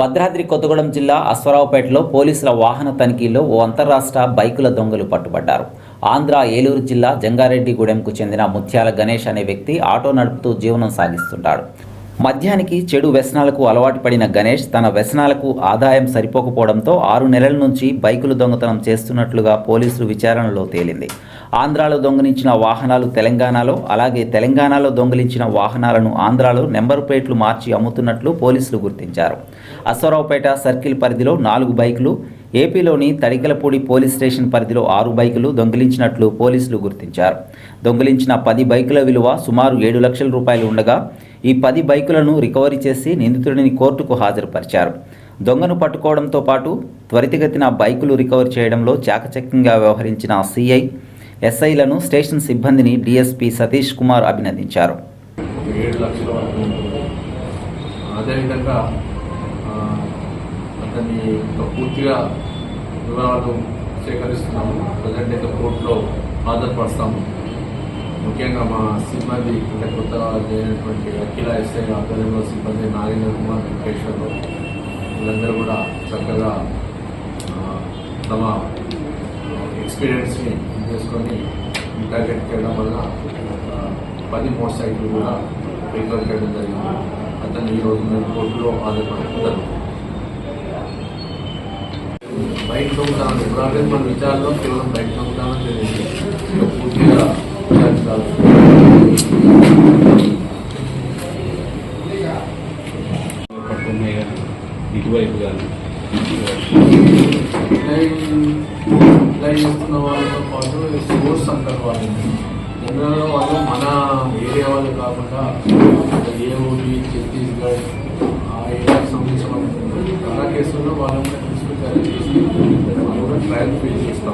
భద్రాద్రి కొత్తగూడెం జిల్లా అశ్వరావుపేటలో పోలీసుల వాహన తనిఖీలో ఓ అంతర్రాష్ట్ర బైకుల దొంగలు పట్టుబడ్డారు. ఆంధ్ర ఏలూరు జిల్లా జంగారెడ్డిగూడెంకు చెందిన ముత్యాల గణేష్ అనే వ్యక్తి ఆటో నడుపుతూ జీవనం సాగిస్తుంటాడు. మద్యానికి చెడు వ్యసనాలకు అలవాటు పడిన గణేష్ తన వ్యసనాలకు ఆదాయం సరిపోకపోవడంతో ఆరు నెలల నుంచి బైకులు దొంగతనం చేస్తున్నట్లుగా పోలీసులు విచారణలో తేలింది. ఆంధ్రాలో దొంగిలించిన వాహనాలు తెలంగాణలో అలాగే తెలంగాణలో దొంగిలించిన వాహనాలను ఆంధ్రాలో నెంబర్ ప్లేట్లు మార్చి అమ్ముతున్నట్లు పోలీసులు గుర్తించారు. అశ్వరావుపేట సర్కిల్ పరిధిలో నాలుగు బైకులు ఏపీలోని తడికలపూడి పోలీస్ స్టేషన్ పరిధిలో ఆరు బైకులు దొంగిలించినట్లు పోలీసులు గుర్తించారు. దొంగిలించిన పది బైకుల విలువ సుమారు ఏడు లక్షల రూపాయలు ఉండగా ఈ పది బైకులను రికవరీ చేసి నిందితుడిని కోర్టుకు హాజరుపరిచారు. దొంగను పట్టుకోవడంతో పాటు త్వరితగతిన బైకులు రికవర్ చేయడంలో చాకచక్యంగా వ్యవహరించిన సిఐ ఎస్ఐలను స్టేషన్ సిబ్బందిని డీఎస్పీ సతీష్ కుమార్ అభినందించారు. ఏడు అదేవిధంగా అతన్ని పూర్తిగా వివరాలు సేకరిస్తున్నాము. ప్రజెంట్ అయితే కోర్టులో హాజరుపరుస్తాము. ముఖ్యంగా మా సిబ్బంది అంటే కొత్తగా చేయనటువంటి అఖిల ఎస్ఐ ఆధ్వర్యంలో సిబ్బంది నాగేంద్ర కుమార్ వెంకటేశ్వర్లు వీళ్ళందరూ కూడా చక్కగా తమ ఎక్స్పీరియన్స్ని చేసుకొని టార్గెట్ చేయడం వల్ల పది మోటార్ సైకిల్ కూడా రికవర్ చేయడం జరిగింది. అతను ఈ మేము కోర్టులో హాజరుపడుతున్నారు బయట దొంగతనం ఎప్పుడంటే మన విచారంలో కేవలం బయట దొంగతనం తెలియదు పూర్తిగా విచారించాలి ఇటువైపు కానీ లైన్ చేస్తున్న వాళ్ళతో పాటు స్పోర్ట్స్ అంటారు వాళ్ళని. జనరల్గా వాళ్ళు మన ఏరియా వాళ్ళు కాకుండా ఏ ఊరి ఛత్తీస్గఢ్ ఆ ఏరియాకి సంబంధించిన వాళ్ళు చాలా కేసుల్లో వాళ్ళని కూడా తీసుకొచ్చి